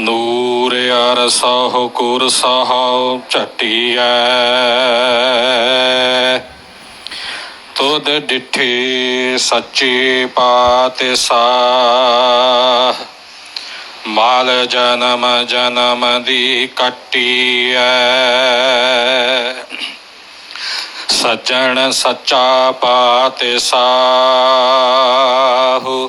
ਨੂਰ ਅਰਸਹੁ ਕੁਰਸਹੁ ਝਟੀਐ। ਤੁਧ ਡਿਠੇ ਸੱਚੇ ਪਾਤਸ਼ਾਹ। ਮਾਲ ਜਨਮ ਜਨਮ ਦੀ ਕੱਟੀਐ। ਸੱਜਣ ਸੱਚਾ ਪਾਤਸ਼ਾਹ।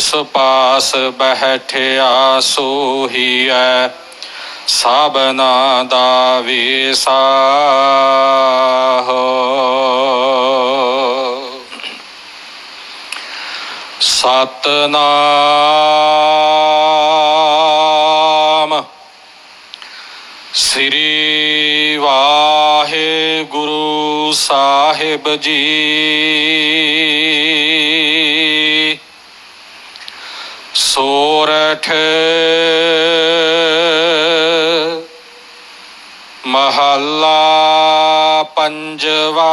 ਜਿਸ ਪਾਸ ਬਹਿਠਿਆ ਸੋਹੀਐ ਸਭਨਾ ਦਾ ਵਿਸਾਹੋ ਸਤਨਾਮ ਸ੍ਰੀ ਵਾਹਿਗੁਰੂ ਸਾਹਿਬ ਜੀ। ਸੋਰਠ ਮਹੱਲਾ ਪੰਜਵਾ।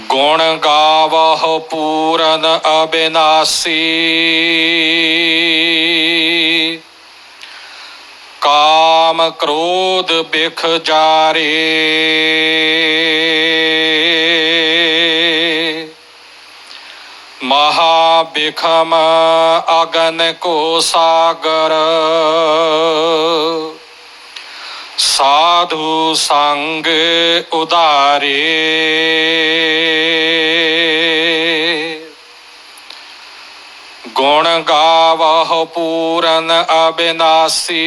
ਗੁਣ ਗਾਵਹੁ ਪੂਰਨ ਅਬਿਨਾਸੀ। ਕਾਮ ਕ੍ਰੋਧ ਬਿਖ ਜਾਰੇ। ਬਿਖਮ ਅਗਨ ਕੋ ਸਾਗਰ। ਸਾਧੂ ਸੰਗ ਉਦਾਰੇ ਗੁਣ ਗਾਵਹੁ ਪੂਰਨ ਅਬਿਨਾਸੀ।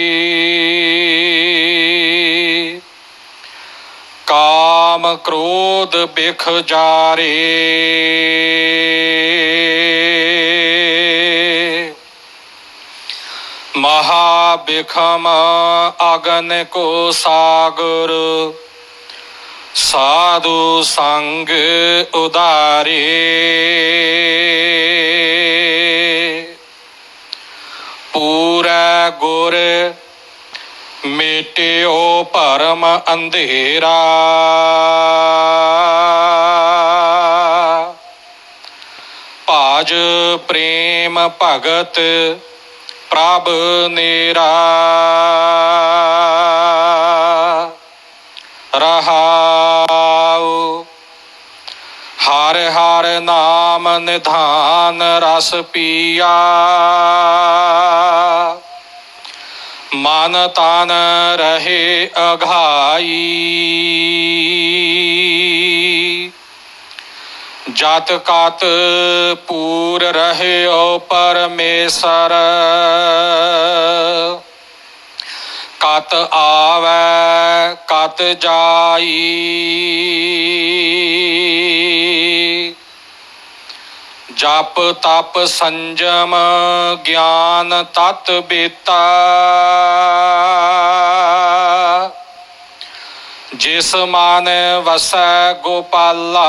ਕਾਮ ਕ੍ਰੋਧ ਬਿਖ ਜਾਰੇ। ਬਿਖਮ ਅਗਨ ਕੋ ਸਾਗਰ। ਸਾਧੂ ਸੰਗ ਉਦਾਰੇ ਪੂਰਾ ਗੁਰ ਮੇਟਿਓ ਪਰਮ ਅੰਧੇਰਾ। ਭਾਜ ਪ੍ਰੇਮ ਭਗਤ ਪ੍ਰਭ ਨੇਰਾ। ਰਹਾਉ। ਹਰ ਹਰ ਨਾਮ ਨਿਧਾਨ ਰਸ ਪੀਆ। ਮਨ ਤਨ ਰਹੇ ਅਘਾਈ ਜਤ ਕਤ ਪੂਰ ਰਹਿਓ ਪਰਮੇਸ਼ਰ। ਕਤ ਆਵੈ, ਕਤ ਜਾਈ। ਜਪ ਤਪ ਸੰਜਮ, ਗਿਆਨ ਤਤ ਬੇਤਾ। ਜਿਸ ਮਨ ਵਸੈ ਗੋਪਾਲਾ।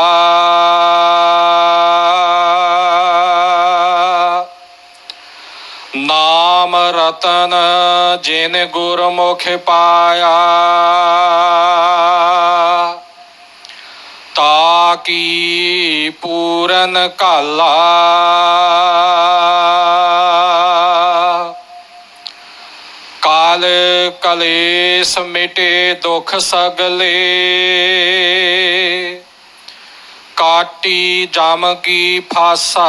ਨਾਮ ਰਤਨ ਜਿਨ ਗੁਰਮੁਖ ਪਾਇਆ। ਤਾ ਕੀ ਪੂਰਨ ਕਾਲਾ ਮਿਟੇ ਦੁੱਖ ਸਗਲੇ। ਕਾਟੀ ਜਮ ਕੀ ਫਾਸਾ।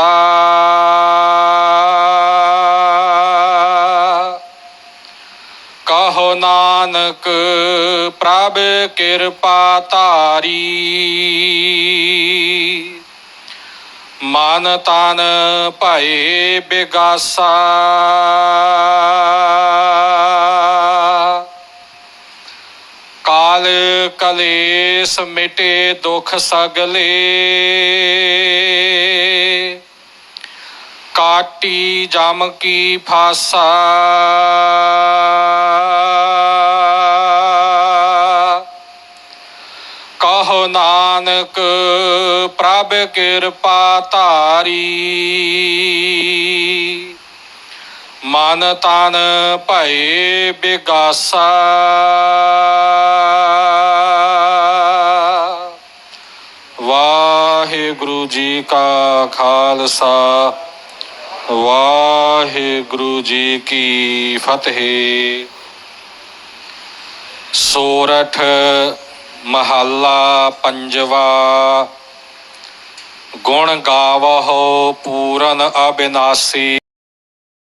ਕਹੋ ਨਾਨਕ, ਪ੍ਰਭ ਕਿਰਪਾ ਤਾਰੀ ਮਨ ਤਨ ਭਏ ਬਿਗਾਸਾ। ਕਲੇਸ਼ ਮਿਟੇ ਦੁਖ ਸਗਲੇ। ਕਾਟੀ ਜਮ ਕੀ ਫਾਸਾ। ਕਹੋ ਨਾਨਕ ਪ੍ਰਭ ਕਿਰਪਾ ਧਾਰੀ। ਮਨ ਤਨ ਭਏ ਬਿਗਾਸਾ। ਵਾਹਿਗੁਰੂ ਜੀ ਕਾ ਖਾਲਸਾ, ਵਾਹਿਗੁਰੂ ਜੀ ਕੀ ਫਤਿਹ। ਸੋਰਠ ਮਹੱਲਾ ਪੰਜਵਾ, ਗੁਣ ਗਾਵਹੁ ਪੂਰਨ ਅਬਿਨਾਸੀ।